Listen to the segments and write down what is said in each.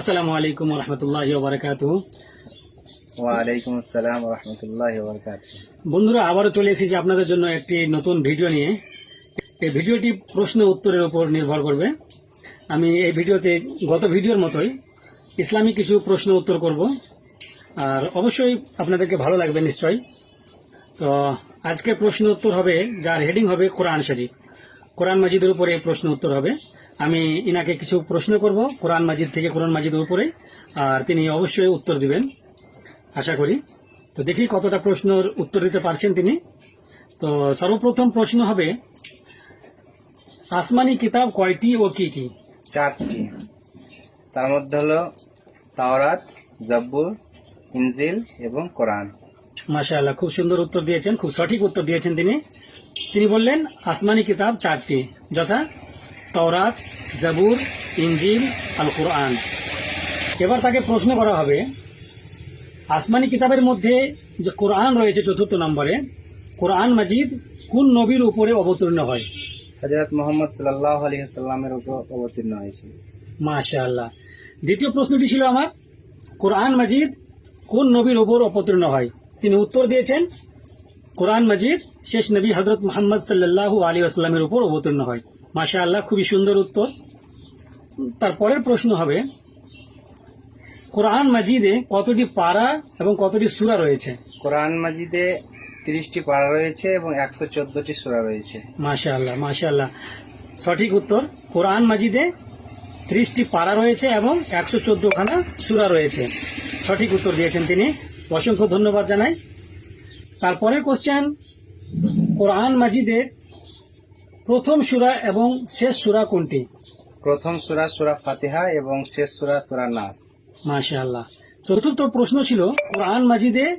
আসসালামু আলাইকুম রহমতুল্লাহ বারকাত ওয়ালাইকুম আসসালাম রহমতুল্লাহ বরকাত বন্ধুরা আবারও চলে এসেছি আপনাদের জন্য একটি নতুন ভিডিও নিয়ে। এই ভিডিওটি প্রশ্ন উত্তরের উপর নির্ভর করবে। আমি এই ভিডিওতে গত ভিডিওর মতোই ইসলামিক কিছু প্রশ্ন উত্তর করব। আর অবশ্যই আপনাদেরকে ভালো লাগবে নিশ্চয়ই। তো আজকে প্রশ্ন উত্তর হবে যার হেডিং হবে কোরআন শরীফ। কোরআন মাজিদের উপরে প্রশ্ন উত্তর হবে। আমি ইনাকে কিছু প্রশ্ন করব কোরআন মাজিদ থেকে কোরআন মাজিদের উপরে আর তিনি অবশ্যই উত্তর দিবেন আশা করি। তো দেখি কতটা প্রশ্নের উত্তর দিতে পারছেন তিনি। তো সর্বপ্রথম প্রশ্ন হবে আসমানি কিতাব কয়টি ও কি কি? চারটি। তার মধ্যে হলো তাওরাত জব্বুর ইনজিল এবং কোরআন। মাশাআল্লাহ খুব সুন্দর উত্তর দিয়েছেন খুব সঠিক উত্তর দিয়েছেন তিনি। তিনি বললেন আসমানি কিতাব চারটি যথা তওরাত জাবুর ইনজিল আল কোরআন এবার তাকে প্রশ্ন করা হবে আসমানি কিতাবের মধ্যে যে কোরআন রয়েছে চতুর্থ নম্বরে কোরআন মাজিদ কোন নবীর উপরে অবতীর্ণ হয়? হজরত মোহাম্মদ সাল্লাহ আলী সাল্লামের উপর অবতীর্ণ হয়েছে মাশাআল্লাহ। দ্বিতীয় প্রশ্নটি ছিল আমার কোরআন মাজিদ কোন নবীর উপর অবতীর্ণ হয়? তিনি উত্তর দিয়েছেন কোরআন মাজিদ শেষ নবী হজরত মোহাম্মদ সাল্লাল্লাহু আলী আসলামের উপর অবতীর্ণ হয়। মাশাআল্লাহ খুবই সুন্দর উত্তর। তারপরের প্রশ্ন হবে কোরআন মাজিদে কতটি পারা এবং কতটি সূরা রয়েছে? কোরআন মাজিদে তিরিশটি পাড়া রয়েছে এবং একশো চোদ্দটি সুরা রয়েছে। মাশাআল্লাহ মাশাআল্লাহ। সঠিক উত্তর কোরআন মাজিদে ত্রিশটি পাড়া রয়েছে এবং একশো চোদ্দখানা সুরা রয়েছে। সঠিক উত্তর দিয়েছেন তিনি। অসংখ্য ধন্যবাদ জানাই। তারপরের কোশ্চেন কোরআন মাজিদের প্রথম সুরা এবং শেষ সুরা কোনটি? প্রথম সুরা সুরা ফাতিহা এবং শেষ সুরা সুরা নাস। মাশাআল্লাহ। চতুর্থ প্রশ্ন ছিল কোরআন মাজিদে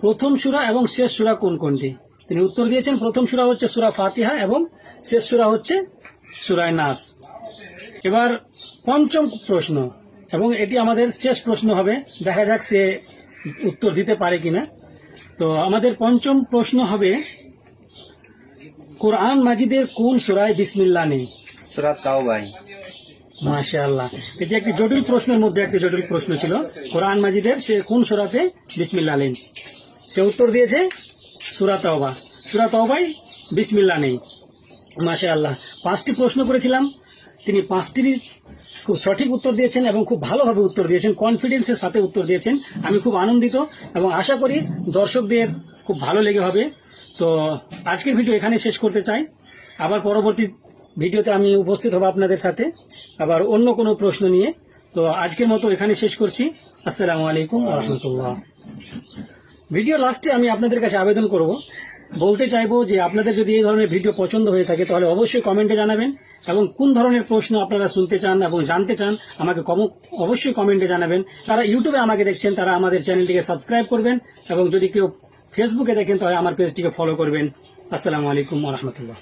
প্রথম সুরা এবং শেষ সুরা কোন কোনটি? তিনি উত্তর দিয়েছেন প্রথম সুরা হচ্ছে সুরা ফাতিহা এবং শেষ সুরা হচ্ছে সুরায় নাস। এবার পঞ্চম প্রশ্ন এবং এটি আমাদের শেষ প্রশ্ন হবে। দেখা যাক সে উত্তর দিতে পারে কিনা। তো আমাদের পঞ্চম প্রশ্ন হবে কোরআন মাজিদের কোন সুরায় বিসমিল্লা নেই? সুরা তাওবাই মাশাআল্লাহ। এটি একটি জটিল প্রশ্নের মধ্যে একটি জটিল প্রশ্ন ছিল। কোরআন মাজিদের সে কোন সুরাতে বিসমিল্লা নেই? সে উত্তর দিয়েছে সুরা তওবা। সুরা তওবাই বিসমিল্লা নেই। মাশাআল্লাহ। পাঁচটি প্রশ্ন করেছিলাম। তিনি পাঁচটি খুব সঠিক উত্তর দিয়েছেন এবং খুব ভালোভাবে উত্তর দিয়েছেন। কনফিডেন্সের সাথে উত্তর দিয়েছেন। আমি খুব আনন্দিত এবং আশা করি দর্শকদের খুব ভালো লেগে হবে। তো আজকের ভিডিও এখানে শেষ করতে চাই। আবার পরবর্তী ভিডিওতে আমি উপস্থিত হব আপনাদের সাথে। আবার অন্য কোনো প্রশ্ন নিয়ে। তো আজকের মতো এখানে শেষ করছি। আসসালামু আলাইকুম রহমতুল্লাহ। ভিডিও লাস্টে আমি আপনাদের কাছে আবেদন করব। বলতে চাইব যে আপনাদের যদি এই ধরনের ভিডিও পছন্দ হয়ে থাকে, তাহলে অবশ্যই কমেন্টে জানাবেন এবং কোন ধরনের প্রশ্ন আপনারা শুনতে চান এবং জানতে চান, আমাকে কম- অবশ্যই কমেন্টে জানাবেন। তারা ইউটিউবে আমাকে দেখছেন, তারা আমাদের চ্যানেলটিকে সাবস্ক্রাইব করবেন এবং যদি কেউ ফেসবুকে দেখেন তাহলে আমার পেজটিকে ফলো করবেন। আসসালামু আলাইকুম রহমতুল্লাহ।